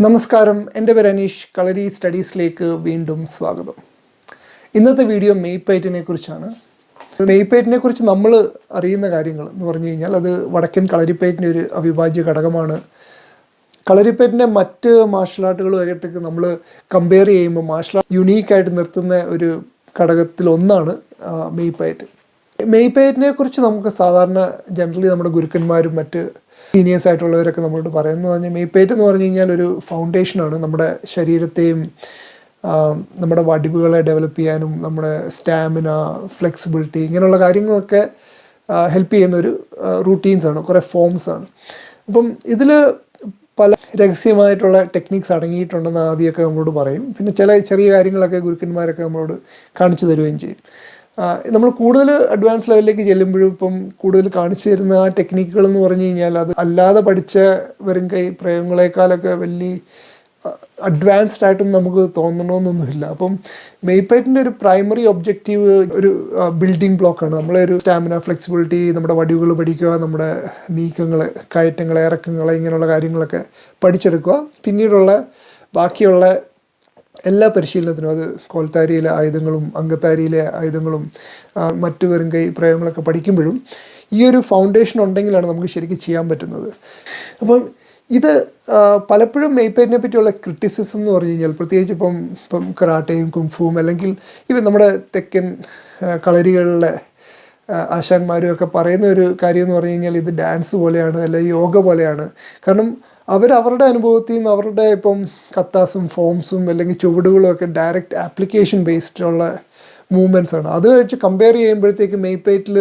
നമസ്കാരം. എന്റെ പേര് അനീഷ്. കളരി സ്റ്റഡീസിലേക്ക് വീണ്ടും സ്വാഗതം. ഇന്നത്തെ വീഡിയോ മെയ്പേറ്റിനെ കുറിച്ചാണ്. മെയ്പേറ്റിനെ കുറിച്ച് നമ്മൾ അറിയുന്ന കാര്യങ്ങൾ എന്ന് പറഞ്ഞു കഴിഞ്ഞാൽ അത് വടക്കൻ കളരിപ്പേറ്റിന്റെ ഒരു അവിഭാജ്യ ഘടകമാണ്. കളരിപ്പേറ്റിന്റെ മറ്റ് മാർഷൽ ആർട്ടുകളുമായിട്ടൊക്കെ നമ്മൾ കമ്പയർ ചെയ്യുമ്പോൾ മാർഷൽ ആർട്ട് യുണീക്കായിട്ട് നിർത്തുന്ന ഒരു ഘടകത്തിൽ ഒന്നാണ് മെയ്പ്പയറ്റിനെ കുറിച്ച് നമുക്ക് സാധാരണ ജനറലി നമ്മുടെ ഗുരുക്കന്മാരും മറ്റ് സീനിയേഴ്സ് ആയിട്ടുള്ളവരൊക്കെ നമ്മളോട് പറയുന്നത് പറഞ്ഞാൽ മെയ്പേറ്റ് എന്ന് പറഞ്ഞു കഴിഞ്ഞാൽ ഒരു ഫൗണ്ടേഷനാണ് നമ്മുടെ ശരീരത്തെയും നമ്മുടെ വടിവുകളെ ഡെവലപ്പ് ചെയ്യാനും നമ്മുടെ സ്റ്റാമിന ഫ്ലെക്സിബിലിറ്റി ഇങ്ങനെയുള്ള കാര്യങ്ങളൊക്കെ ഹെൽപ്പ് ചെയ്യുന്ന ഒരു റൂട്ടീൻസാണ് കുറേ ഫോംസാണ് അപ്പം ഇതിൽ പല രഹസ്യമായിട്ടുള്ള ടെക്നിക്സ് അടങ്ങിയിട്ടുണ്ടെന്ന് ആദ്യമൊക്കെ നമ്മളോട് പറയും. പിന്നെ ചില ചെറിയ കാര്യങ്ങളൊക്കെ ഗുരുക്കന്മാരൊക്കെ നമ്മളോട് കാണിച്ചു തരുകയും ചെയ്യും. നമ്മൾ കൂടുതൽ അഡ്വാൻസ് ലെവലിലേക്ക് ചെല്ലുമ്പോഴും ഇപ്പം കൂടുതൽ കാണിച്ചു തരുന്ന ആ ടെക്നിക്കുകൾ എന്ന് പറഞ്ഞു കഴിഞ്ഞാൽ അത് അല്ലാതെ പഠിച്ച വെറും കൈ പ്രയോഗങ്ങളെക്കാളൊക്കെ വലിയ അഡ്വാൻസ്ഡ് ആയിട്ടൊന്നും നമുക്ക് തോന്നണമെന്നൊന്നുമില്ല അപ്പം മെയ്പൈറ്റിന്റെ ഒരു പ്രൈമറി ഒബ്ജക്റ്റീവ് ഒരു ബിൽഡിംഗ് ബ്ലോക്കാണ് നമ്മളെ ഒരു സ്റ്റാമിന ഫ്ലെക്സിബിലിറ്റി നമ്മുടെ വടിവുകൾ പഠിക്കുക നമ്മുടെ നീക്കങ്ങൾ കയറ്റങ്ങൾ ഇറക്കങ്ങൾ ഇങ്ങനെയുള്ള കാര്യങ്ങളൊക്കെ പഠിച്ചെടുക്കുക. പിന്നീടുള്ള ബാക്കിയുള്ള എല്ലാ പരിശീലനത്തിനും അത് കോൽത്താരിയിലെ ആയുധങ്ങളും അങ്കത്താരിയിലെ ആയുധങ്ങളും മറ്റു വെറും കൈ പ്രയോഗങ്ങളൊക്കെ പഠിക്കുമ്പോഴും ഈ ഒരു ഫൗണ്ടേഷൻ ഉണ്ടെങ്കിലാണ് നമുക്ക് ശരിക്കും ചെയ്യാൻ പറ്റുന്നത്. അപ്പം ഇത് പലപ്പോഴും മെയ്പ്പേറ്റിനെ പറ്റിയുള്ള ക്രിറ്റിസിസം എന്ന് പറഞ്ഞു കഴിഞ്ഞാൽ പ്രത്യേകിച്ച് ഇപ്പം ഇപ്പം കറാട്ടയും കുംഫുവും അല്ലെങ്കിൽ ഇവ നമ്മുടെ തെക്കൻ കളരികളിലെ ആശാന്മാരും ഒക്കെ പറയുന്ന ഒരു കാര്യം എന്ന് പറഞ്ഞു കഴിഞ്ഞാൽ ഇത് ഡാൻസ് പോലെയാണ് അല്ലെങ്കിൽ യോഗ പോലെയാണ്. കാരണം അവർ അവരുടെ അനുഭവത്തിൽ നിന്ന് അവരുടെ ഇപ്പം കത്താസും ഫോംസും അല്ലെങ്കിൽ ചുവടുകളും ഒക്കെ ഡയറക്റ്റ് ആപ്ലിക്കേഷൻ ബേസ്ഡ് ഉള്ള മൂവ്മെന്റ്സ് ആണ്. അത് വെച്ച് കമ്പയർ ചെയ്യുമ്പോഴത്തേക്ക് മെയ്പേറ്റിൽ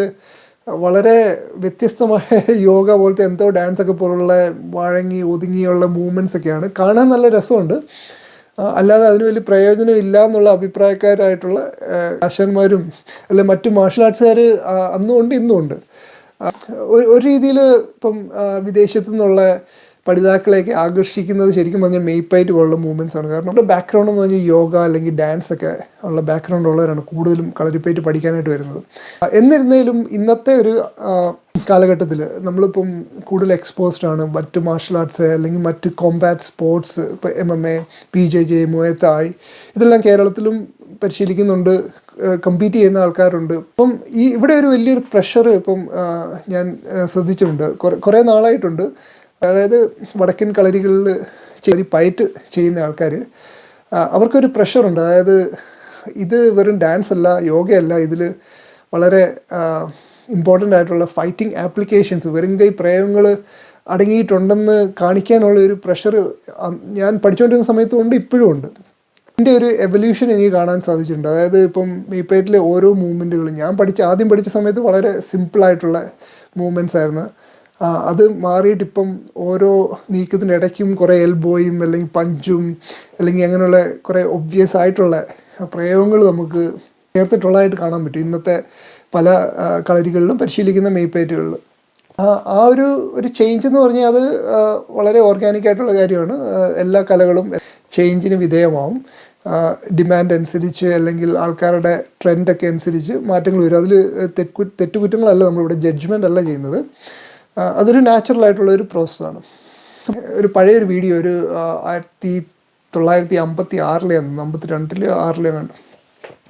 വളരെ വ്യത്യസ്തമായ യോഗ പോലത്തെ എന്തോ ഡാൻസ് ഒക്കെ പോലുള്ള വഴങ്ങി ഒതുങ്ങിയുള്ള മൂവ്മെന്റ്സ് ഒക്കെയാണ്. കാണാൻ നല്ല രസമുണ്ട്. അല്ലാതെ അതിന് വലിയ പ്രയോജനം ഇല്ല എന്നുള്ള അഭിപ്രായക്കാരായിട്ടുള്ള ആശാന്മാരും അല്ലെ മറ്റു മാർഷൽ ആർട്സുകാർ അന്നും ഉണ്ട് ഇന്നും ഉണ്ട് ഒരു രീതിയിൽ ഇപ്പം വിദേശത്തു നിന്നുള്ള പഠിതാക്കളെയൊക്കെ ആകർഷിക്കുന്നത് ശരിക്കും പറഞ്ഞാൽ മെയ്പ്പായിട്ട് പോലുള്ള മൂവ്മെന്റ്സ് ആണ്. കാരണം നമ്മുടെ ബാക്ക്ഗ്രൗണ്ട് എന്ന് പറഞ്ഞാൽ യോഗ അല്ലെങ്കിൽ ഡാൻസ് ഒക്കെ ഉള്ള ബാക്ക്ഗ്രൗണ്ട് ഉള്ളവരാണ് കൂടുതലും കളരിപ്പയറ്റ് പഠിക്കാനായിട്ട് വരുന്നത്. എന്നിരുന്നാലും ഇന്നത്തെ ഒരു കാലഘട്ടത്തിൽ നമ്മളിപ്പം കൂടുതൽ എക്സ്പോസ്ഡ് ആണ്. മറ്റ് മാർഷൽ ആർട്സ് അല്ലെങ്കിൽ മറ്റ് കോമ്പാറ്റ് സ്പോർട്സ് ഇപ്പോൾ M M A P J J ഇതെല്ലാം കേരളത്തിലും പരിശീലിക്കുന്നുണ്ട്. കമ്പീറ്റ് ചെയ്യുന്ന ആൾക്കാരുണ്ട്. ഇപ്പം ഈ ഇവിടെ ഒരു വലിയൊരു പ്രഷർ ഇപ്പം ഞാൻ ശ്രദ്ധിച്ചിട്ടുണ്ട്. കുറേ കുറേ നാളായിട്ടുണ്ട്. അതായത് വടക്കൻ കളരികളിൽ ചെറിയ പയറ്റ് ചെയ്യുന്ന ആൾക്കാർ അവർക്കൊരു പ്രഷറുണ്ട്. അതായത് ഇത് വെറും ഡാൻസ് അല്ല യോഗയല്ല. ഇതിൽ വളരെ ഇമ്പോർട്ടന്റ് ആയിട്ടുള്ള ഫൈറ്റിംഗ് ആപ്ലിക്കേഷൻസ് വെറും കൈ പ്രയോഗങ്ങൾ അടങ്ങിയിട്ടുണ്ടെന്ന് കാണിക്കാനുള്ള ഒരു പ്രഷർ ഞാൻ പഠിച്ചുകൊണ്ടിരുന്ന സമയത്തും ഉണ്ട് ഇപ്പോഴും ഉണ്ട്. എന്റെ ഒരു എവല്യൂഷൻ എനിക്ക് കാണാൻ സാധിച്ചിട്ടുണ്ട്. അതായത് ഇപ്പം മീപ്പേറ്റിലെ ഓരോ മൂവ്മെന്റുകളും ഞാൻ പഠിച്ച ആദ്യം പഠിച്ച സമയത്ത് വളരെ സിമ്പിളായിട്ടുള്ള മൂവ്മെന്റ്സ് ആയിരുന്നു. അത് മാറിയിട്ട് ഇപ്പം ഓരോ നീക്കത്തിന്റെ ഇടയ്ക്കും കുറേ എൽബോയും അല്ലെങ്കിൽ പഞ്ചും അല്ലെങ്കിൽ അങ്ങനെയുള്ള കുറേ ഒബ്വിയസ് ആയിട്ടുള്ള പ്രയോഗങ്ങൾ നമുക്ക് ചേർത്തിട്ടുള്ളതായിട്ട് കാണാൻ പറ്റും. ഇന്നത്തെ പല കളരികളിലും പരിശീലിക്കുന്ന മെയ്പ്പേറ്റുകളിലും ആ ഒരു ഒരു ചേഞ്ച് എന്ന് പറഞ്ഞാൽ അത് വളരെ ഓർഗാനിക് ആയിട്ടുള്ള കാര്യമാണ്. എല്ലാ കലകളും ചേഞ്ചിന് വിധേയമാവും. ഡിമാൻഡ് അനുസരിച്ച് അല്ലെങ്കിൽ ആൾക്കാരുടെ ട്രെൻഡൊക്കെ അനുസരിച്ച് മാറ്റങ്ങൾ വരും. അതിൽ തെറ്റു തെറ്റുകുറ്റങ്ങളല്ല നമ്മളിവിടെ ജഡ്ജ്മെന്റ് അല്ല ചെയ്യുന്നത്. അതൊരു നാച്ചുറൽ ആയിട്ടുള്ള ഒരു പ്രോസസ്സാണ് ഒരു പഴയൊരു വീഡിയോ ഒരു ആയിരത്തി തൊള്ളായിരത്തി അമ്പത്തി ആറിലെയാണ് അമ്പത്തി രണ്ടിൽ ആറിലെ കണ്ടു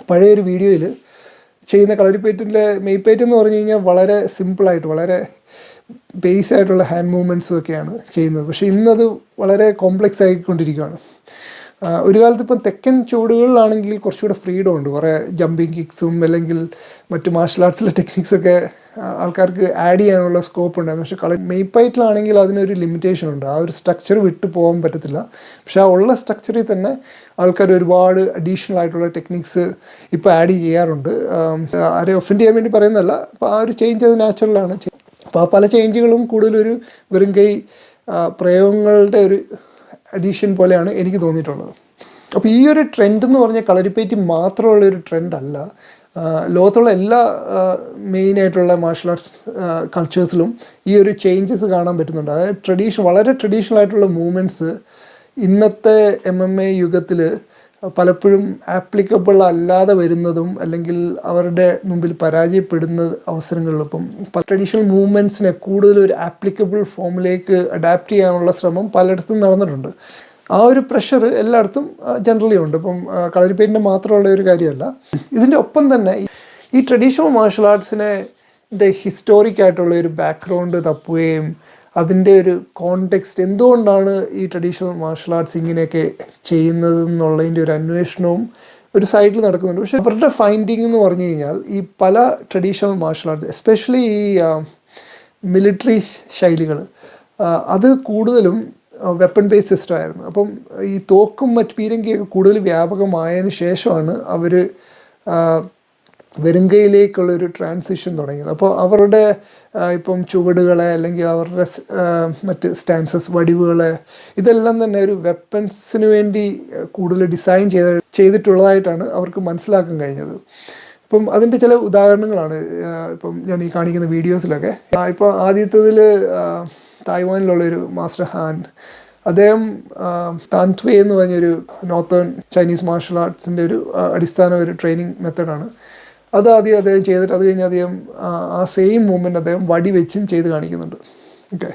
പഴയൊരു വീഡിയോയിൽ ചെയ്യുന്ന കളരിപ്പേറ്റിന്റെ മെയ്പ്പേറ്റ് എന്ന് പറഞ്ഞു കഴിഞ്ഞാൽ വളരെ സിമ്പിളായിട്ട് വളരെ ബേസ് ആയിട്ടുള്ള ഹാൻഡ് മൂവ്മെന്റ്സും ഒക്കെയാണ് ചെയ്യുന്നത്. പക്ഷേ ഇന്നത് വളരെ കോംപ്ലക്സ് ആയിക്കൊണ്ടിരിക്കുകയാണ്. ഒരു കാലത്ത് ഇപ്പം തെക്കൻ ചുവടുകളിലാണെങ്കിൽ കുറച്ചുകൂടെ ഫ്രീഡം ഉണ്ട്. കുറേ ജമ്പിങ് കിക്സും അല്ലെങ്കിൽ മറ്റ് മാർഷൽ ആർട്സിലെ ടെക്നിക്സൊക്കെ ആൾക്കാർക്ക് ആഡ് ചെയ്യാനുള്ള സ്കോപ്പ് ഉണ്ടായിരുന്നു. പക്ഷേ കളി മെയ്പ്പൈറ്റിലാണെങ്കിൽ അതിനൊരു ലിമിറ്റേഷൻ ഉണ്ട്. ആ ഒരു സ്ട്രക്ചർ വിട്ടു പോകാൻ പറ്റത്തില്ല. പക്ഷെ ആ ഉള്ള സ്ട്രക്ചറിൽ തന്നെ ആൾക്കാർ ഒരുപാട് അഡീഷണൽ ആയിട്ടുള്ള ടെക്നിക്സ് ഇപ്പോൾ ആഡ് ചെയ്യാറുണ്ട്. ആരെ ഒഫൻഡ് ചെയ്യാൻ വേണ്ടി പറയുന്നതല്ല. അപ്പോൾ ആ ഒരു ചേഞ്ച് അത് നാച്ചുറലാണ് അപ്പോൾ ആ പല ചേഞ്ചുകളും കൂടുതലൊരു വെറും കൈ പ്രയോഗങ്ങളുടെ ഒരു അഡീഷൻ പോലെയാണ് എനിക്ക് തോന്നിയിട്ടുള്ളത്. അപ്പോൾ ഈ ഒരു ട്രെൻഡ് എന്ന് പറഞ്ഞാൽ കളരിപ്പയറ്റ് മാത്രമുള്ള ഒരു ട്രെൻഡല്ല ലോകത്തുള്ള എല്ലാ മെയിനായിട്ടുള്ള മാർഷൽ ആർട്സ് കൾച്ചേഴ്സിലും ഈ ഒരു ചേഞ്ചസ് കാണാൻ പറ്റുന്നുണ്ട്. അതായത് ട്രഡീഷൻ വളരെ ട്രഡീഷണൽ ആയിട്ടുള്ള മൂവ്മെന്റ്സ് ഇന്നത്തെ എം എം എ യുഗത്തിൽ പലപ്പോഴും ആപ്ലിക്കബിൾ അല്ലാതെ വരുന്നതും അല്ലെങ്കിൽ അവരുടെ മുമ്പിൽ പരാജയപ്പെടുന്ന അവസരങ്ങളിലും ഇപ്പം ട്രഡീഷണൽ മൂവ്മെന്റ്സിനെ കൂടുതൽ ഒരു ആപ്ലിക്കബിൾ ഫോമിലേക്ക് അഡാപ്റ്റ് ചെയ്യാനുള്ള ശ്രമം പലയിടത്തും നടന്നിട്ടുണ്ട്. ആ ഒരു പ്രഷർ എല്ലായിടത്തും ജനറലി ഉണ്ട്. ഇപ്പം കളരിപ്പേരിന്റെ മാത്രമുള്ള ഒരു കാര്യമല്ല. ഇതിന്റെ ഒപ്പം തന്നെ ഈ- ഈ ട്രഡീഷണൽ മാർഷൽ ആർട്സിനെ ഹിസ്റ്റോറിക് ആയിട്ടുള്ള ഒരു ബാക്ക്ഗ്രൗണ്ട് തപ്പുകയും അതിന്റെ ഒരു കോണ്ടെക്സ്റ്റ് എന്തുകൊണ്ടാണ് ഈ ട്രഡീഷണൽ മാർഷൽ ആർട്സ് ഇങ്ങനെയൊക്കെ ചെയ്യുന്നത് എന്നുള്ളതിന്റെ ഒരു അന്വേഷണവും ഒരു സൈഡിൽ നടക്കുന്നുണ്ട്. പക്ഷേ അവരുടെ ഫൈൻഡിങ് എന്ന് പറഞ്ഞു കഴിഞ്ഞാൽ ഈ പല ട്രഡീഷണൽ മാർഷൽ ആർട്സ് എസ്പെഷ്യലി ഈ മിലിറ്ററി ശൈലികൾ അത് കൂടുതലും വെപ്പൺ ബേസ് സിസ്റ്റം ആയിരുന്നു. അപ്പം ഈ തോക്കും മറ്റ് പീരങ്കിയൊക്കെ കൂടുതൽ വ്യാപകമായതിനു ശേഷമാണ് അവർ വെറുങ്കയിലേക്കുള്ള ഒരു ട്രാൻസിഷൻ തുടങ്ങിയത്. അപ്പോൾ അവരുടെ ഇപ്പം ചുവടുകളെ അല്ലെങ്കിൽ അവരുടെ മറ്റ് സ്റ്റാൻസസ് വടിവുകൾ ഇതെല്ലാം തന്നെ ഒരു വെപ്പൺസിന് വേണ്ടി കൂടുതൽ ഡിസൈൻ ചെയ്ത ചെയ്തിട്ടുള്ളതായിട്ടാണ് അവർക്ക് മനസ്സിലാക്കാൻ കഴിഞ്ഞത്. ഇപ്പം അതിന്റെ ചില ഉദാഹരണങ്ങളാണ് ഇപ്പം ഞാൻ ഈ കാണിക്കുന്ന വീഡിയോസിലൊക്കെ. ഇപ്പോൾ ആദ്യത്തതിൽ തായ്വാനിലുള്ളൊരു മാസ്റ്റർ ഹാൻ അദ്ദേഹം താൻത്വേ എന്ന് പറഞ്ഞൊരു നോർത്തേൺ ചൈനീസ് മാർഷൽ ആർട്സിന്റെ ഒരു അടിസ്ഥാന ഒരു ട്രെയിനിങ് മെത്തഡാണ് അത് ആദ്യം അദ്ദേഹം ചെയ്തിട്ട് അത് കഴിഞ്ഞ് അദ്ദേഹം ആ, സെയിം മൂവ്മെന്റ് അദ്ദേഹം വടി വെച്ചും ചെയ്ത് കാണിക്കുന്നുണ്ട്. ഓക്കെ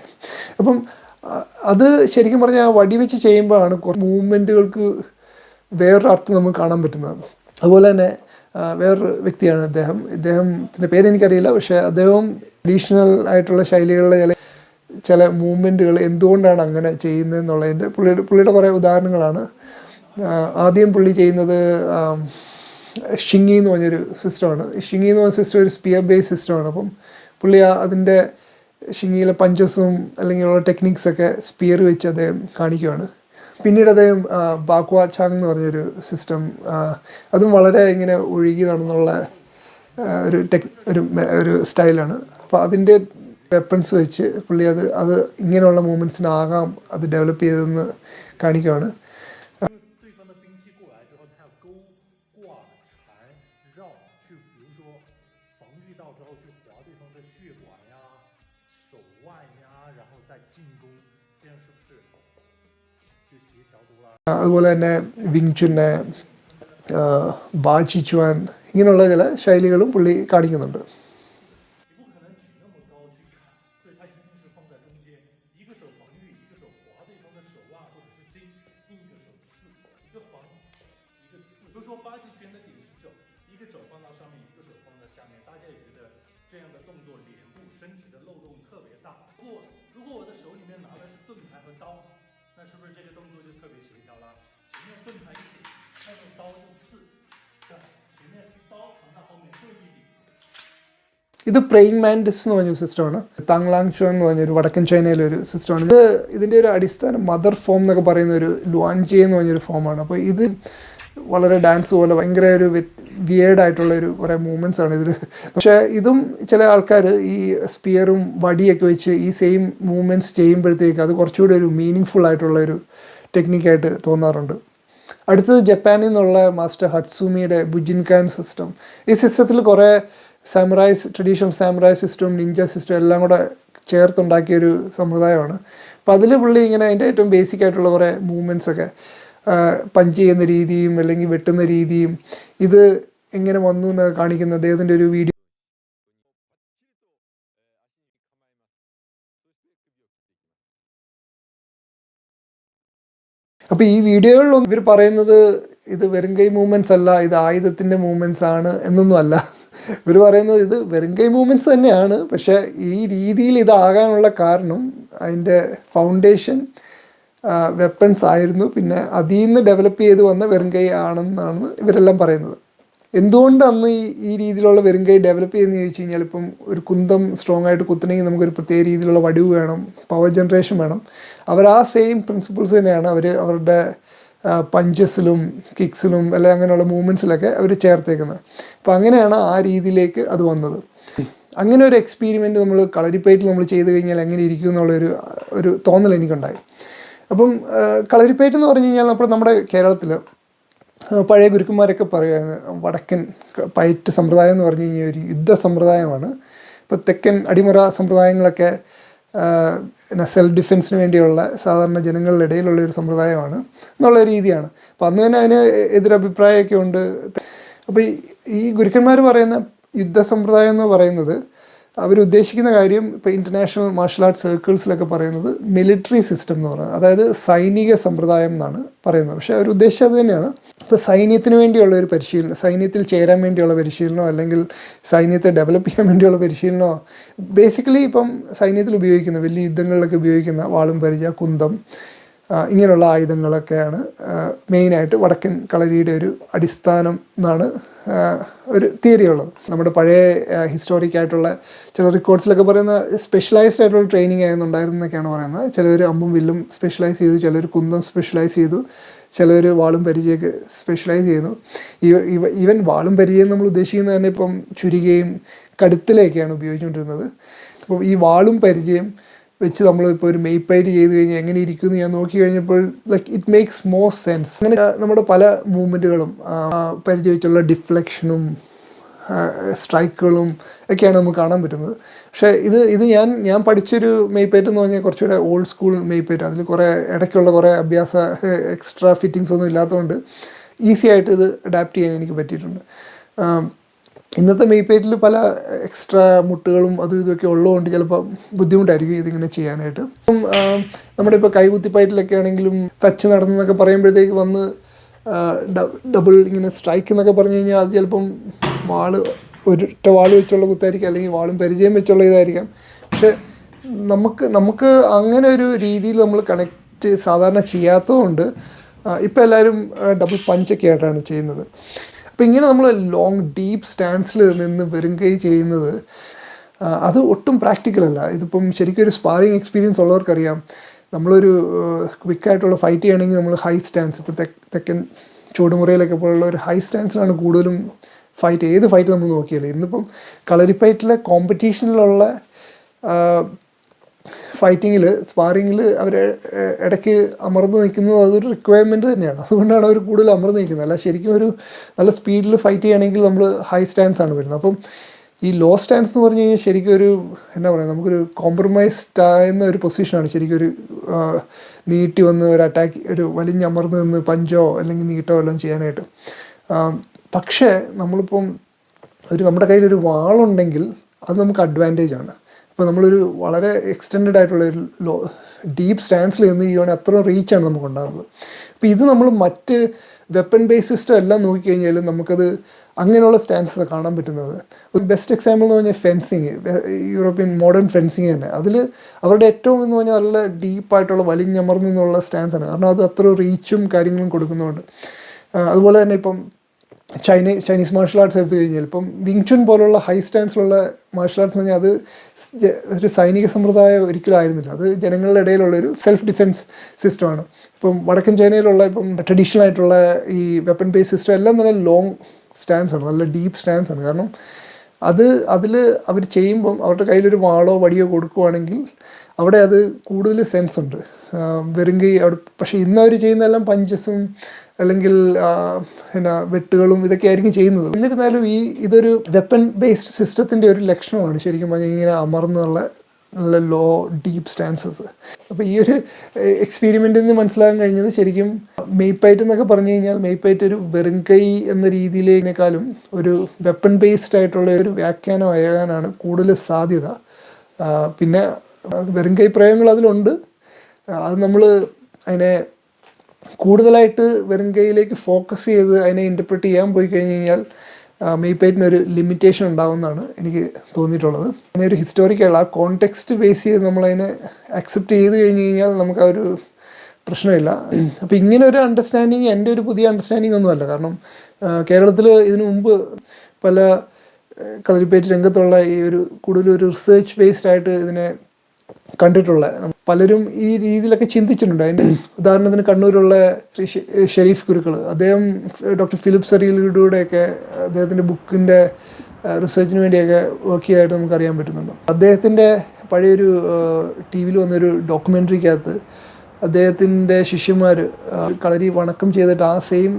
അപ്പം അത് ശരിക്കും പറഞ്ഞാൽ ആ വടി വെച്ച് ചെയ്യുമ്പോഴാണ് കുറച്ച് മൂവ്മെന്റുകൾക്ക് വേറൊരു അർത്ഥം നമുക്ക് കാണാൻ പറ്റുന്നത്. അതുപോലെ തന്നെ വേറൊരു വ്യക്തിയാണ് അദ്ദേഹം. ഇദ്ദേഹത്തിന്റെ പേരെനിക്കറിയില്ല പക്ഷേ അദ്ദേഹം ട്രഡീഷണൽ ആയിട്ടുള്ള ശൈലികളിലെ ചില ചില മൂവ്മെന്റുകൾ എന്തുകൊണ്ടാണ് അങ്ങനെ ചെയ്യുന്നതെന്നുള്ളതിന്റെ പുള്ളിയുടെ പുള്ളിയുടെ കുറേ ഉദാഹരണങ്ങളാണ്. ആദ്യം പുള്ളി ചെയ്യുന്നത് ഷിങ്ങി എന്ന് പറഞ്ഞൊരു സിസ്റ്റമാണ് ഷിങ്ങി എന്ന് പറഞ്ഞ സിസ്റ്റം ഒരു സ്പിയർ ബേസ് സിസ്റ്റമാണ് അപ്പം പുള്ളി അതിന്റെ ഷിങ്ങിയിലെ പഞ്ചസും അല്ലെങ്കിൽ ഉള്ള ടെക്നിക്സൊക്കെ സ്പിയർ വെച്ച് അദ്ദേഹം കാണിക്കുകയാണ് പിന്നീട് അദ്ദേഹം ബാക്വ ചാങ് എന്ന് പറഞ്ഞൊരു സിസ്റ്റം അതും വളരെ ഇങ്ങനെ ഒഴുകി നടന്നുള്ള ഒരു ടെക് ഒരു ഒരു സ്റ്റൈലാണ് അപ്പോൾ അതിന്റെ വെപ്പൺസ് വെച്ച് പുള്ളി അത് അത് ഇങ്ങനെയുള്ള മൂമെന്റ്സിനാകാം അത് ഡെവലപ്പ് ചെയ്തതെന്ന് കാണിക്കുകയാണ് അതുപോലെ തന്നെ വിങ്ചുനെ ബാച്ചിച്ചുവാൻ ഇങ്ങനെയുള്ള ചില ശൈലികളും പുള്ളി കാണിക്കുന്നുണ്ട് 那是不是这个动作就特别协调了？前面盾牌一顶，后面刀就刺，对，前面刀藏在后面盾一顶。 ഇത് പ്രേയിങ് മാൻഡിസ് എന്ന് പറഞ്ഞ സിസ്റ്റമാണ് താങ്ലാങ് ഷോ എന്ന് പറഞ്ഞൊരു വടക്കൻ ചൈനയിലെ ഒരു സിസ്റ്റമാണ് ഇത് ഇതിൻ്റെ ഒരു അടിസ്ഥാനം മദർ ഫോം എന്നൊക്കെ പറയുന്ന ഒരു ലുവാൻജി എന്ന് പറഞ്ഞൊരു ഫോമാണ് അപ്പോൾ ഇത് വളരെ ഡാൻസ് പോലെ ഭയങ്കര ഒരു വിയേഡ് ആയിട്ടുള്ള ഒരു കുറേ മൂവ്മെന്റ്സ് ആണ് ഇതിൽ പക്ഷേ ഇതും ചില ആൾക്കാർ ഈ സ്പിയറും വടിയൊക്കെ വെച്ച് ഈ സെയിം മൂവ്മെന്റ്സ് ചെയ്യുമ്പോഴത്തേക്ക് അത് കുറച്ചുകൂടി ഒരു മീനിങ് ഫുൾ ആയിട്ടുള്ള ഒരു ടെക്നിക്കായിട്ട് തോന്നാറുണ്ട്. അടുത്തത് ജപ്പാനിൽ നിന്നുള്ള മാസ്റ്റർ ഹട്സൂമിയുടെ ബുജിൻകാൻ സിസ്റ്റം ഈ സിസ്റ്റത്തിൽ കുറേ samurais traditional samurai system ninja system എല്ലാം കൂടെ ചേർത്തുണ്ടാക്കിയ ഒരു സമ്പ്രദായമാണ്. അപ്പോൾ അതിൽ പുള്ളി ഇങ്ങനെ അതിന്റെ ഏറ്റവും ബേസിക് ആയിട്ടുള്ള കുറേ മൂവ്മെന്റ്സ് ഒക്കെ പഞ്ച് ചെയ്യുന്ന രീതിയും അല്ലെങ്കിൽ വെട്ടുന്ന രീതിയും ഇത് എങ്ങനെ വന്നു എന്ന് കാണിക്കുന്ന അദ്ദേഹത്തിന്റെ ഒരു വീഡിയോ. അപ്പോൾ ഈ വീഡിയോകളിലൊന്നും ഇവർ പറയുന്നത് ഇത് വെറും കൈ അല്ല ഇത് ആയുധത്തിന്റെ മൂവ്മെന്റ്സ് ആണ് എന്നൊന്നും അല്ല. ഇവർ പറയുന്നത് ഇത് വെറും കൈ തന്നെയാണ്. പക്ഷേ ഈ രീതിയിൽ ഇതാകാനുള്ള കാരണം അതിന്റെ ഫൗണ്ടേഷൻ വെപ്പൺസ് ആയിരുന്നു. പിന്നെ അതിൽ നിന്ന് ഡെവലപ്പ് ചെയ്ത് വന്ന വെറും കൈ ആണെന്നാണ് ഇവരെല്ലാം പറയുന്നത്. എന്തുകൊണ്ട് അന്ന് ഈ ഈ രീതിയിലുള്ള വെറും കൈ ഡെവലപ്പ് ചെയ്യുന്ന ചോദിച്ചു കഴിഞ്ഞാൽ ഇപ്പം ഒരു കുന്തം സ്ട്രോങ് ആയിട്ട് കുത്തണമെങ്കിൽ നമുക്കൊരു പ്രത്യേക രീതിയിലുള്ള വടിവ് വേണം പവർ ജനറേഷൻ വേണം. അവർ ആ സെയിം പ്രിൻസിപ്പിൾസ് തന്നെയാണ് അവർ അവരുടെ പഞ്ചസിലും കിക്സിലും അല്ലെങ്കിൽ അങ്ങനെയുള്ള മൂവ്മെന്റ്സിലൊക്കെ അവർ ചേർത്തേക്കുന്നത്. അപ്പോൾ അങ്ങനെയാണ് ആ രീതിയിലേക്ക് അത് വന്നത്. അങ്ങനെ ഒരു എക്സ്പീരിമെന്റ് നമ്മൾ കളരിപ്പയറ്റിൽ നമ്മൾ ചെയ്ത് കഴിഞ്ഞാൽ എങ്ങനെ ഇരിക്കും എന്നുള്ളൊരു ഒരു തോന്നൽ എനിക്കുണ്ടായി. അപ്പം കളരിപ്പയറ്റ് എന്ന് പറഞ്ഞു കഴിഞ്ഞാൽ നമ്മൾ നമ്മുടെ കേരളത്തിൽ പഴയ ഗുരുക്കന്മാരൊക്കെ പറയുന്നത് വടക്കൻ പയറ്റ് സമ്പ്രദായം എന്ന് പറഞ്ഞു കഴിഞ്ഞാൽ ഒരു യുദ്ധ സമ്പ്രദായമാണ്. ഇപ്പോൾ തെക്കൻ അടിമറ സമ്പ്രദായങ്ങളൊക്കെ പിന്നെ സെൽഫ് ഡിഫെൻസിന് വേണ്ടിയുള്ള സാധാരണ ജനങ്ങളുടെ ഇടയിലുള്ള ഒരു സമ്പ്രദായമാണ് എന്നുള്ള രീതിയാണ്. അപ്പം അന്ന് തന്നെ അതിന് എതിരഭിപ്രായമൊക്കെ ഉണ്ട്. അപ്പോൾ ഈ ഗുരുക്കന്മാർ പറയുന്ന യുദ്ധ സമ്പ്രദായം എന്ന് പറയുന്നത് അവരുദ്ദേശിക്കുന്ന കാര്യം ഇപ്പോൾ ഇന്റർനാഷണൽ മാർഷൽ ആർട്സ് സർക്കിൾസിലൊക്കെ പറയുന്നത് മിലിറ്ററി സിസ്റ്റം എന്ന് പറയുന്നത് അതായത് സൈനിക സമ്പ്രദായം എന്നാണ് പറയുന്നത്. പക്ഷേ അവർ ഉദ്ദേശിച്ചത് തന്നെയാണ്. ഇപ്പോൾ സൈന്യത്തിന് വേണ്ടിയുള്ള ഒരു പരിശീലനം സൈന്യത്തിൽ ചേരാൻ വേണ്ടിയുള്ള പരിശീലനമോ അല്ലെങ്കിൽ സൈന്യത്തെ ഡെവലപ്പ് ചെയ്യാൻ വേണ്ടിയുള്ള പരിശീലനമോ ബേസിക്കലി ഇപ്പം സൈന്യത്തിൽ ഉപയോഗിക്കുന്ന വലിയ യുദ്ധങ്ങളിലൊക്കെ ഉപയോഗിക്കുന്ന വാളും പരിച കുന്തം ഇങ്ങനെയുള്ള ആയുധങ്ങളൊക്കെയാണ് മെയിനായിട്ട് വടക്കൻ കളരിയുടെ ഒരു അടിസ്ഥാനം എന്നാണ് ഒരു തിയറി ഉള്ളത്. നമ്മുടെ പഴയ ഹിസ്റ്റോറിക് ആയിട്ടുള്ള ചില റെക്കോർഡ്സിലൊക്കെ പറയുന്ന സ്പെഷ്യലൈസ്ഡ് ആയിട്ടുള്ള ട്രെയിനിങ് ആയിരുന്നു ഉണ്ടായിരുന്നൊക്കെയാണ് പറയുന്നത്. ചിലർ അമ്പും വില്ലും സ്പെഷ്യലൈസ് ചെയ്തു ചിലർ കുന്തം സ്പെഷ്യലൈസ് ചെയ്തു ചിലർ വാളും പരിചയൊക്കെ സ്പെഷ്യലൈസ് ചെയ്യുന്നു. ഈവ- ഈവ- ഈവൻ വാളും പരിചയം നമ്മൾ ഉദ്ദേശിക്കുന്നത് തന്നെ ഇപ്പം ചുരികയും കടുത്തിലേക്കാണ് ഉപയോഗിച്ചുകൊണ്ടിരുന്നത്. അപ്പോൾ ഈ വാളും പരിചയം വെച്ച് നമ്മൾ ഇപ്പോൾ ഒരു മെയ്പ്പായിട്ട് ചെയ്ത് കഴിഞ്ഞാൽ എങ്ങനെ ഇരിക്കുമെന്ന് ഞാൻ നോക്കി കഴിഞ്ഞപ്പോൾ like it makes more sense അങ്ങനെ നമ്മുടെ പല മൂവ്മെന്റുകളും പരിചയിച്ചുള്ള ഡിഫ്ലക്ഷനും സ്ട്രൈക്കുകളും ഒക്കെയാണ് നമുക്ക് കാണാൻ പറ്റുന്നത്. പക്ഷേ ഇത് ഇത് ഞാൻ ഞാൻ പഠിച്ചൊരു മെയ്പ്പേറ്റ് എന്ന് പറഞ്ഞാൽ കുറച്ചുകൂടെ ഓൾഡ് സ്കൂൾ മെയ്പ്പേറ്റ് അതിൽ കുറേ ഇടയ്ക്കുള്ള കുറേ അഭ്യാസ എക്സ്ട്രാ ഫിറ്റിങ്സ് ഒന്നും ഇല്ലാത്തതുകൊണ്ട് ഈസി ആയിട്ട് ഇത് അഡാപ്റ്റ് ചെയ്യാൻ എനിക്ക് പറ്റിയിട്ടുണ്ട്. ഇന്നത്തെ മെയ്പേറ്റിൽ പല എക്സ്ട്രാ മുട്ടുകളും അതും ഇതൊക്കെ ഉള്ളതുകൊണ്ട് ചിലപ്പോൾ ബുദ്ധിമുട്ടായിരിക്കും ഇതിങ്ങനെ ചെയ്യാനായിട്ട്. അപ്പം നമ്മുടെ ഇപ്പോൾ കൈകുത്തിപ്പായിട്ടിലൊക്കെ ആണെങ്കിലും തച്ച് നടന്നെന്നൊക്കെ പറയുമ്പോഴത്തേക്ക് വന്ന് ഡബിൾ ഇങ്ങനെ സ്ട്രൈക്ക് എന്നൊക്കെ പറഞ്ഞു കഴിഞ്ഞാൽ അത് ചിലപ്പം വാൾ ഒരൊറ്റ വാൾ വെച്ചുള്ള കുത്തായിരിക്കും അല്ലെങ്കിൽ വാളും പരിചയം വെച്ചുള്ള ഇതായിരിക്കാം. പക്ഷെ നമുക്ക് നമുക്ക് അങ്ങനെ ഒരു രീതിയിൽ നമ്മൾ കണക്റ്റ് സാധാരണ ചെയ്യാത്തതുകൊണ്ട് ഇപ്പോൾ എല്ലാവരും ഡബിൾ പഞ്ചൊക്കെ ആയിട്ടാണ് ചെയ്യുന്നത്. അപ്പോൾ ഇങ്ങനെ നമ്മൾ ലോങ് ഡീപ്പ് സ്റ്റാൻസിൽ നിന്ന് വെറും കൈ ചെയ്യുന്നത് അത് ഒട്ടും പ്രാക്ടിക്കൽ അല്ല. ഇതിപ്പം ശരിക്കും ഒരു സ്പാറിങ് എക്സ്പീരിയൻസ് ഉള്ളവർക്കറിയാം. നമ്മളൊരു ക്വിക്കായിട്ടുള്ള ഫൈറ്റ് ചെയ്യണമെങ്കിൽ നമ്മൾ ഹൈ സ്റ്റാൻസ് ഇപ്പോൾ തെക്കൻ ചൂടുമുറയിലൊക്കെ പോലുള്ള ഒരു ഹൈ സ്റ്റാൻസിലാണ് കൂടുതലും ഫൈറ്റ് ഏത് ഫൈറ്റ് നമ്മൾ നോക്കിയാലും. ഇന്നിപ്പം കളരിപ്പയറ്റിലെ കോമ്പറ്റീഷനിലുള്ള ഫൈറ്റിങ്ങിൽ സ്പാറിങ്ങിൽ അവർ ഇടയ്ക്ക് അമർന്ന് നിൽക്കുന്നത് അതൊരു റിക്വയർമെന്റ് തന്നെയാണ്. അതുകൊണ്ടാണ് അവർ കൂടുതൽ അമർന്ന് നിൽക്കുന്നത്. അല്ല ശരിക്കും ഒരു നല്ല സ്പീഡിൽ ഫൈറ്റ് ചെയ്യണമെങ്കിൽ നമ്മൾ ഹൈ സ്റ്റാൻസ് ആണ് വരുന്നത്. അപ്പം ഈ ലോ സ്റ്റാൻസ് എന്ന് പറഞ്ഞു കഴിഞ്ഞാൽ ശരിക്കും ഒരു എന്താ പറയുക നമുക്കൊരു കോംപ്രമൈസ്ഡ് ആകുന്ന ഒരു പൊസിഷനാണ് ശരിക്കും ഒരു നീട്ടി വന്ന് ഒരു അറ്റാക്ക് ഒരു വലിഞ്ഞമർന്ന് നിന്ന് പഞ്ചോ അല്ലെങ്കിൽ നീട്ടോ എല്ലാം ചെയ്യാനായിട്ട്. പക്ഷേ നമ്മളിപ്പം ഒരു നമ്മുടെ കയ്യിൽ ഒരു വാളുണ്ടെങ്കിൽ അത് നമുക്ക് അഡ്വാന്റേജ് ആണ്. ഇപ്പോൾ നമ്മളൊരു വളരെ എക്സ്റ്റെൻഡ് ആയിട്ടുള്ള ഒരു ലോ ഡീപ്പ് സ്റ്റാൻസിൽ നിന്ന് ചെയ്യുവാണെങ്കിൽ അത്ര റീച്ചാണ് നമുക്ക് ഉണ്ടാകുന്നത് അപ്പോൾ ഇത് നമ്മൾ മറ്റ് വെപ്പൺ ബേസ് സിസ്റ്റം എല്ലാം നോക്കിക്കഴിഞ്ഞാലും നമുക്കത് അങ്ങനെയുള്ള സ്റ്റാൻസസ് കാണാൻ പറ്റുന്നത്. ഒരു ബെസ്റ്റ് എക്സാമ്പിൾ എന്ന് പറഞ്ഞാൽ ഫെൻസിങ് യൂറോപ്യൻ മോഡേൺ ഫെൻസിങ് തന്നെ. അതിൽ അവരുടെ ഏറ്റവും എന്ന് പറഞ്ഞാൽ നല്ല ഡീപ്പായിട്ടുള്ള വലിഞ്ഞമർന്നുള്ള സ്റ്റാൻസാണ് കാരണം അത് അത്ര റീച്ചും കാര്യങ്ങളും കൊടുക്കുന്നതുകൊണ്ട് അതുപോലെ തന്നെ ഇപ്പം ചൈനീസ് ചൈനീസ് മാർഷൽ ആർട്സ് എടുത്തു കഴിഞ്ഞാൽ ഇപ്പം വിങ്ചുൻ പോലുള്ള ഹൈ സ്റ്റാൻസിലുള്ള മാർഷൽ ആർട്സ് എന്ന് പറഞ്ഞാൽ അത് ഒരു സൈനിക സമ്പ്രദായം ഒരിക്കലും ആയിരുന്നില്ല. അത് ജനങ്ങളുടെ ഇടയിലുള്ള ഒരു സെൽഫ് ഡിഫെൻസ് സിസ്റ്റമാണ് ഇപ്പം വടക്കൻ ചൈനയിലുള്ള ഇപ്പം ട്രഡീഷണൽ ആയിട്ടുള്ള ഈ വെപ്പൺ ബേസ് സിസ്റ്റം എല്ലാം തന്നെ ലോങ് സ്റ്റാൻസ് ആണ്. നല്ല ഡീപ്പ് സ്റ്റാൻസ് ആണ്. കാരണം അത് അതിൽ അവർ ചെയ്യുമ്പം അവരുടെ കയ്യിലൊരു വാളോ വടിയോ കൊടുക്കുവാണെങ്കിൽ അവിടെ അത് കൂടുതൽ സെൻസ് ഉണ്ട്. വെറുങ്കി അവിടെ പക്ഷേ ഇന്ന് അവർ ചെയ്യുന്നതെല്ലാം പഞ്ചസും അല്ലെങ്കിൽ എന്നാ വെട്ടുകളും ഇതൊക്കെ ആയിരിക്കും ചെയ്യുന്നത്. എന്നിരുന്നാലും ഈ ഇതൊരു വെപ്പൺ ബേസ്ഡ് സിസ്റ്റത്തിന്റെ ഒരു ലക്ഷണമാണ് ശരിക്കും പറഞ്ഞാൽ ഇങ്ങനെ അമർന്നുള്ള നല്ല ലോ ഡീപ്പ് സ്റ്റാൻസസ് അപ്പോൾ ഈ ഒരു എക്സ്പീരിമെന്റിൽ നിന്ന് മനസ്സിലാക്കാൻ കഴിഞ്ഞത് ശരിക്കും മെയ്പ്പൈറ്റ് എന്നൊക്കെ പറഞ്ഞു കഴിഞ്ഞാൽ മെയ്പ്പൈറ്റ് ഒരു വെറും കൈ എന്ന രീതിയിലേക്കാളും ഒരു വെപ്പൺ ബേസ്ഡ് ആയിട്ടുള്ള ഒരു വ്യാഖ്യാനം ആകാനാണ് കൂടുതൽ സാധ്യത. പിന്നെ വെറും കൈ പ്രയോഗങ്ങൾ അതിലുണ്ട്. അത് നമ്മൾ അതിനെ കൂടുതലായിട്ട് വെറും കൈയിലേക്ക് ഫോക്കസ് ചെയ്ത് അതിനെ ഇന്റർപ്രറ്റ് ചെയ്യാൻ പോയി കഴിഞ്ഞ് കഴിഞ്ഞാൽ മെയ്പേറ്റിന് ഒരു ലിമിറ്റേഷൻ ഉണ്ടാവുമെന്നാണ് എനിക്ക് തോന്നിയിട്ടുള്ളത്. അങ്ങനെ ഒരു ഹിസ്റ്റോറിക്കൽ ആ കോണ്ടെക്സ്റ്റ് ബേസ് ചെയ്ത് നമ്മളതിനെ അക്സെപ്റ്റ് ചെയ്ത് കഴിഞ്ഞ് കഴിഞ്ഞാൽ നമുക്ക് ആ ഒരു പ്രശ്നമില്ല. അപ്പോൾ ഇങ്ങനെ ഒരു അണ്ടർസ്റ്റാൻഡിങ് എന്റെ ഒരു പുതിയ അണ്ടർസ്റ്റാൻഡിങ് ഒന്നുമല്ല കാരണം കേരളത്തിൽ ഇതിനു മുമ്പ് പല കളരിപ്പേറ്റ് രംഗത്തുള്ള ഈ ഒരു കൂടുതലൊരു റിസർച്ച് ബേസ്ഡ് ആയിട്ട് ഇതിനെ കണ്ടിട്ടുള്ള പലരും ഈ രീതിയിലൊക്കെ ചിന്തിച്ചിട്ടുണ്ട്. അതിന് ഉദാഹരണത്തിന് കണ്ണൂരുള്ള ഷെരീഫ് ഗുരുക്കൾ അദ്ദേഹം ഡോക്ടർ ഫിലിപ്പ് സറിയിലൂടെയൊക്കെ അദ്ദേഹത്തിന്റെ ബുക്കിന്റെ റിസർച്ചിന് വേണ്ടിയൊക്കെ വർക്ക് ചെയ്തതായിട്ട് നമുക്കറിയാൻ പറ്റുന്നുണ്ട്. അദ്ദേഹത്തിന്റെ പഴയൊരു ടി വിയിൽ വന്നൊരു ഡോക്യുമെന്ററിക്കകത്ത് അദ്ദേഹത്തിന്റെ ശിഷ്യന്മാർ കളരി വണക്കം ചെയ്തിട്ട് ആ സെയിം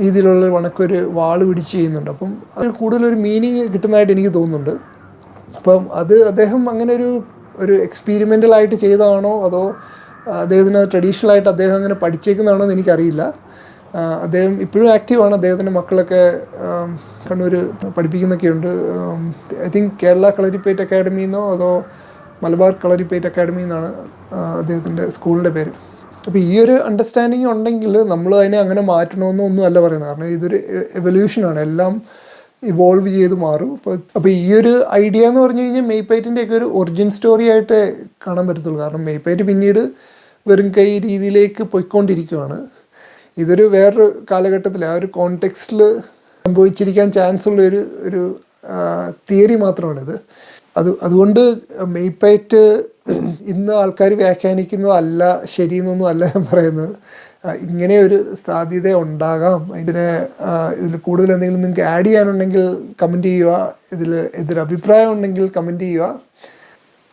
രീതിയിലുള്ള വണക്കൊരു വാൾ പിടിച്ച് ചെയ്യുന്നുണ്ട്. അപ്പം അതിൽ കൂടുതലൊരു മീനിങ് കിട്ടുന്നതായിട്ട് എനിക്ക് തോന്നുന്നുണ്ട്. അപ്പം അത് അദ്ദേഹം അങ്ങനെ ഒരു ഒരു എക്സ്പീരിമെന്റലായിട്ട് ചെയ്തതാണോ? അതോ അദ്ദേഹത്തിന് ട്രഡീഷണൽ ആയിട്ട് അദ്ദേഹം അങ്ങനെ പഠിച്ചേക്കുന്നതാണോ എന്ന് എനിക്കറിയില്ല. അദ്ദേഹം ഇപ്പോഴും ആക്റ്റീവാണ് അദ്ദേഹത്തിന്റെ മക്കളൊക്കെ Kannur പഠിപ്പിക്കുന്നൊക്കെയുണ്ട്. I think Kerala Kalaripayattu academy എന്നോ അതോ മലബാർ കളരിപ്പേറ്റ് അക്കാഡമി എന്നാണ് അദ്ദേഹത്തിന്റെ സ്കൂളിന്റെ പേര്. അപ്പോൾ ഈ ഒരു അണ്ടർസ്റ്റാൻഡിങ് ഉണ്ടെങ്കിൽ നമ്മൾ അതിനെ അങ്ങനെ മാറ്റണമെന്നോ ഒന്നും അല്ല പറയുന്നത്. കാരണം ഇതൊരു എവല്യൂഷനാണ് എല്ലാം ഇവോൾവ് ചെയ്ത് മാറും. അപ്പോൾ അപ്പോൾ ഈ ഒരു ഐഡിയ എന്ന് പറഞ്ഞു കഴിഞ്ഞാൽ മെയ്പൈറ്റിന്റെ ഒക്കെ ഒരു ഒറിജിൻ സ്റ്റോറി ആയിട്ട് കാണാൻ പറ്റത്തുള്ളൂ. കാരണം മെയ്പൈറ്റ് പിന്നീട് വെറും കൈ രീതിയിലേക്ക് പോയിക്കൊണ്ടിരിക്കുകയാണ് ഇതൊരു വേറൊരു കാലഘട്ടത്തിൽ ആ ഒരു കോണ്ടെക്സ്റ്റിൽ സംഭവിച്ചിരിക്കാൻ ചാൻസ് ഉള്ള ഒരു ഒരു തിയറി മാത്രമാണിത്. അത് അതുകൊണ്ട് മെയ്പൈറ്റ് ഇന്ന് ആൾക്കാർ വ്യാഖ്യാനിക്കുന്നതല്ല ശരിയെന്നൊന്നും അല്ല ഞാൻ പറയുന്നത്. ഇങ്ങനെ ഒരു സാധ്യത ഉണ്ടാകാം. ഇതിന് ഇതിൽ കൂടുതൽ എന്തെങ്കിലും നിങ്ങൾക്ക് ആഡ് ചെയ്യാനുണ്ടെങ്കിൽ കമന്റ് ചെയ്യുക. ഇതിൽ ഇതൊരു അഭിപ്രായം ഉണ്ടെങ്കിൽ കമന്റ് ചെയ്യുക.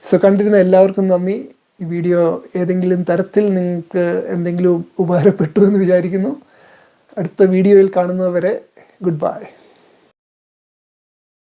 സോ കണ്ടിരുന്ന എല്ലാവർക്കും നന്ദി. ഈ വീഡിയോ ഏതെങ്കിലും തരത്തിൽ നിങ്ങൾക്ക് എന്തെങ്കിലും ഉപകാരപ്പെട്ടു എന്ന് വിചാരിക്കുന്നു. അടുത്ത വീഡിയോയിൽ കാണുന്നവരെ ഗുഡ് ബൈ